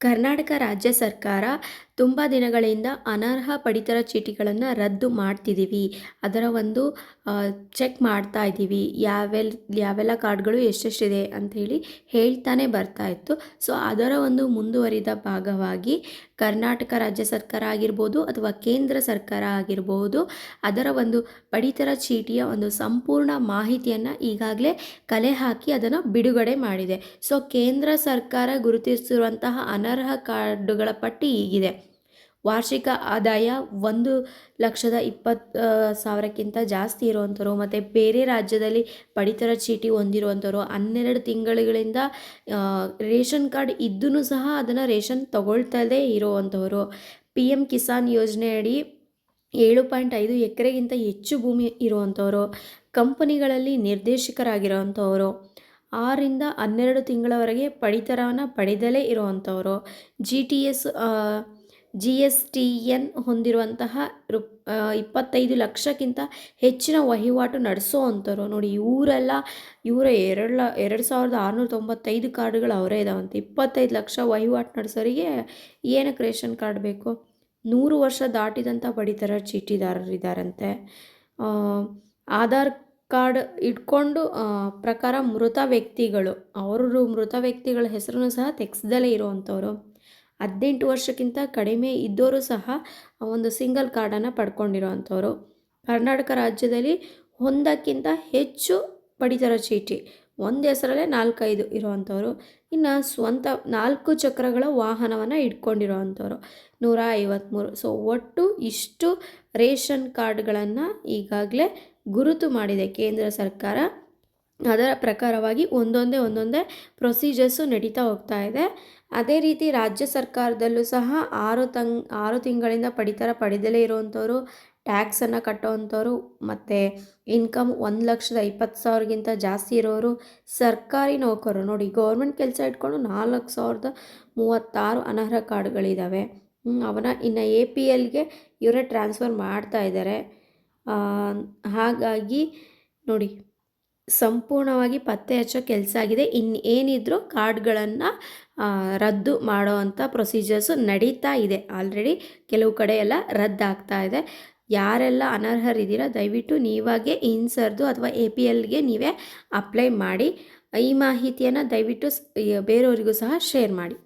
ಕರ್ನಾಟಕ ರಾಜ್ಯ ಸರ್ಕಾರ ತುಂಬ ದಿನಗಳಿಂದ ಅನರ್ಹ ಪಡಿತರ ಚೀಟಿಗಳನ್ನು ರದ್ದು ಮಾಡ್ತಿದ್ದೀವಿ ಅದರ ಒಂದು ಚೆಕ್ ಮಾಡ್ತಾ ಇದ್ದೀವಿ ಯಾವೆಲ್ಲ ಯಾವೆಲ್ಲ ಕಾರ್ಡ್ಗಳು ಎಷ್ಟೆಷ್ಟಿದೆ ಅಂಥೇಳಿ ಹೇಳ್ತಾನೆ ಬರ್ತಾ ಇತ್ತು. ಸೊ ಅದರ ಒಂದು ಮುಂದುವರಿದ ಭಾಗವಾಗಿ ಕರ್ನಾಟಕ ರಾಜ್ಯ ಸರ್ಕಾರ ಆಗಿರ್ಬೋದು ಅಥವಾ ಕೇಂದ್ರ ಸರ್ಕಾರ ಆಗಿರ್ಬೋದು, ಅದರ ಒಂದು ಪಡಿತರ ಚೀಟಿಯ ಒಂದು ಸಂಪೂರ್ಣ ಮಾಹಿತಿಯನ್ನು ಈಗಾಗಲೇ ಕಲೆ ಹಾಕಿ ಅದನ್ನು ಬಿಡುಗಡೆ ಮಾಡಿದೆ. ಸೊ ಕೇಂದ್ರ ಸರ್ಕಾರ ಗುರುತಿಸಿರುವಂತಹ ಅನರ್ಹ ಕಾರ್ಡುಗಳ ಪಟ್ಟಿ ಈಗಿದೆ ವಾರ್ಷಿಕ ಆದಾಯ ಒಂದು ಲಕ್ಷದ ಇಪ್ಪತ್ತು ಸಾವಿರಕ್ಕಿಂತ ಜಾಸ್ತಿ ಇರುವಂಥವ್ರು ಮತ್ತು ಬೇರೆ ರಾಜ್ಯದಲ್ಲಿ ಪಡಿತರ ಚೀಟಿ ಹೊಂದಿರುವಂಥವ್ರು ಹನ್ನೆರಡು ತಿಂಗಳುಗಳಿಂದ ರೇಷನ್ ಕಾರ್ಡ್ ಇದ್ದೂ ಸಹ ಅದನ್ನು ರೇಷನ್ ತಗೊಳ್ತದೇ ಇರುವಂಥವ್ರು. ಪಿ ಎಂ ಕಿಸಾನ್ ಯೋಜನೆಯಡಿ ಏಳು ಪಾಯಿಂಟ್ ಐದು ಎಕರೆಗಿಂತ ಹೆಚ್ಚು ಭೂಮಿ ಇರುವಂಥವ್ರು. ಕಂಪನಿಗಳಲ್ಲಿ ನಿರ್ದೇಶಕರಾಗಿರುವಂಥವರು. ಆರಿಂದ ಹನ್ನೆರಡು ತಿಂಗಳವರೆಗೆ ಪಡಿತರವನ್ನು ಪಡೆದಲೇ ಇರುವಂಥವರು. G T S G S T N ಹೊಂದಿರುವಂತಹ ರು ಇಪ್ಪತ್ತೈದು ಲಕ್ಷಕ್ಕಿಂತ ಹೆಚ್ಚಿನ ವಹಿವಾಟು ನಡೆಸೋವಂಥವ್ರು. ನೋಡಿ, ಇವರೆಲ್ಲ, ಇವರ ಎರಡು ಎರಡು ಸಾವಿರದ ಆರುನೂರ ತೊಂಬತ್ತೈದು ಕಾರ್ಡ್ಗಳು ಅವರೇ ಇದಾವಂತೆ. ಇಪ್ಪತ್ತೈದು ಲಕ್ಷ ವಹಿವಾಟು ನಡೆಸೋರಿಗೆ ಏನಕ್ಕೆ ರೇಷನ್ ಕಾರ್ಡ್ ಬೇಕು? ನೂರು ವರ್ಷ ದಾಟಿದಂಥ ಪಡಿತರ ಚೀಟಿದಾರರಿದ್ದಾರಂತೆ ಆಧಾರ್ ಕಾರ್ಡ್ ಇಟ್ಕೊಂಡು ಪ್ರಕಾರ ಮೃತ ವ್ಯಕ್ತಿಗಳು, ಅವರು ಮೃತ ವ್ಯಕ್ತಿಗಳ ಹೆಸರನ್ನು ಸಹ ತೆಗೆಸ್ದಲೇ ಇರುವಂಥವ್ರು. ಹದಿನೆಂಟು ವರ್ಷಕ್ಕಿಂತ ಕಡಿಮೆ ಇದ್ದವರು ಸಹ ಒಂದು ಸಿಂಗಲ್ ಕಾರ್ಡನ್ನು ಪಡ್ಕೊಂಡಿರುವಂಥವ್ರು. ಕರ್ನಾಟಕ ರಾಜ್ಯದಲ್ಲಿ ಒಂದಕ್ಕಿಂತ ಹೆಚ್ಚು ಪಡಿತರ ಚೀಟಿ, ಒಂದು ಹೆಸರಲ್ಲೇ ನಾಲ್ಕೈದು ಇರುವಂಥವ್ರು. ಇನ್ನು ಸ್ವಂತ ನಾಲ್ಕು ಚಕ್ರಗಳ ವಾಹನವನ್ನು ಇಟ್ಕೊಂಡಿರೋವಂಥವ್ರು, ನೂರ ಐವತ್ತ್ಮೂರು ಸೊ ಒಟ್ಟು ಇಷ್ಟು ರೇಷನ್ ಕಾರ್ಡ್ಗಳನ್ನು ಈಗಾಗಲೇ ಗುರುತು ಮಾಡಿದೆ. ಕೇಂದ್ರ ಸರ್ಕಾರ ಅದರ ಪ್ರಕಾರವಾಗಿ ಒಂದೊಂದೇ ಒಂದೊಂದೇ ಪ್ರೊಸೀಜರ್ಸು ನಡೀತಾ ಹೋಗ್ತಾ ಇದೆ. ಅದೇ ರೀತಿ ರಾಜ್ಯ ಸರ್ಕಾರದಲ್ಲೂ ಸಹ ಆರು ತಂಗ್, ಆರು ತಿಂಗಳಿಂದ ಪಡಿತರ ಪಡೆದಲೇ ಇರುವಂಥವ್ರು ಟ್ಯಾಕ್ಸನ್ನು ಕಟ್ಟೋವಂಥವ್ರು ಮತ್ತು ಇನ್ಕಮ್ ಒಂದು ಲಕ್ಷದ ಇಪ್ಪತ್ತು ಸಾವಿರಗಿಂತ ಜಾಸ್ತಿ ಇರೋರು, ಸರ್ಕಾರಿ ನೌಕರರು. ನೋಡಿ ಗೌರ್ಮೆಂಟ್ ಕೆಲಸ ಇಟ್ಕೊಂಡು ನಾಲ್ಕು ಸಾವಿರದ ಮೂವತ್ತಾರು ಅನರ್ಹ ಕಾರ್ಡ್ಗಳಿದ್ದಾವೆ ಅವನ ಇನ್ನು ಎ ಪಿ ಎಲ್ಗೆ ಇವರೇ ಟ್ರಾನ್ಸ್ಫರ್ ಮಾಡ್ತಾ ಇದ್ದಾರೆ ಹಾಗಾಗಿ ನೋಡಿ, ಸಂಪೂರ್ಣವಾಗಿ ಪತ್ತೆ ಹಚ್ಚೋ ಕೆಲಸ ಆಗಿದೆ. ಇನ್ನು ಏನಿದ್ರೂ ಕಾರ್ಡ್ಗಳನ್ನು ರದ್ದು ಮಾಡೋ ಅಂಥ ಪ್ರೊಸೀಜರ್ಸು ನಡೀತಾ ಇದೆ. ಆಲ್ರೆಡಿ ಕೆಲವು ಕಡೆ ಎಲ್ಲ ರದ್ದಾಗ್ತಾ ಇದೆ. ಯಾರೆಲ್ಲ ಅನರ್ಹರಿದ್ದೀರಾ, ದಯವಿಟ್ಟು ನೀವಾಗೆ ಇನ್ಸರ್ದು ಅಥವಾ ಎ ಪಿ ಎಲ್ಗೆ ನೀವೇ ಅಪ್ಲೈ ಮಾಡಿ. ಈ ಮಾಹಿತಿಯನ್ನು ದಯವಿಟ್ಟು ಬೇರೆಯವರಿಗೂ ಸಹ ಶೇರ್ ಮಾಡಿ.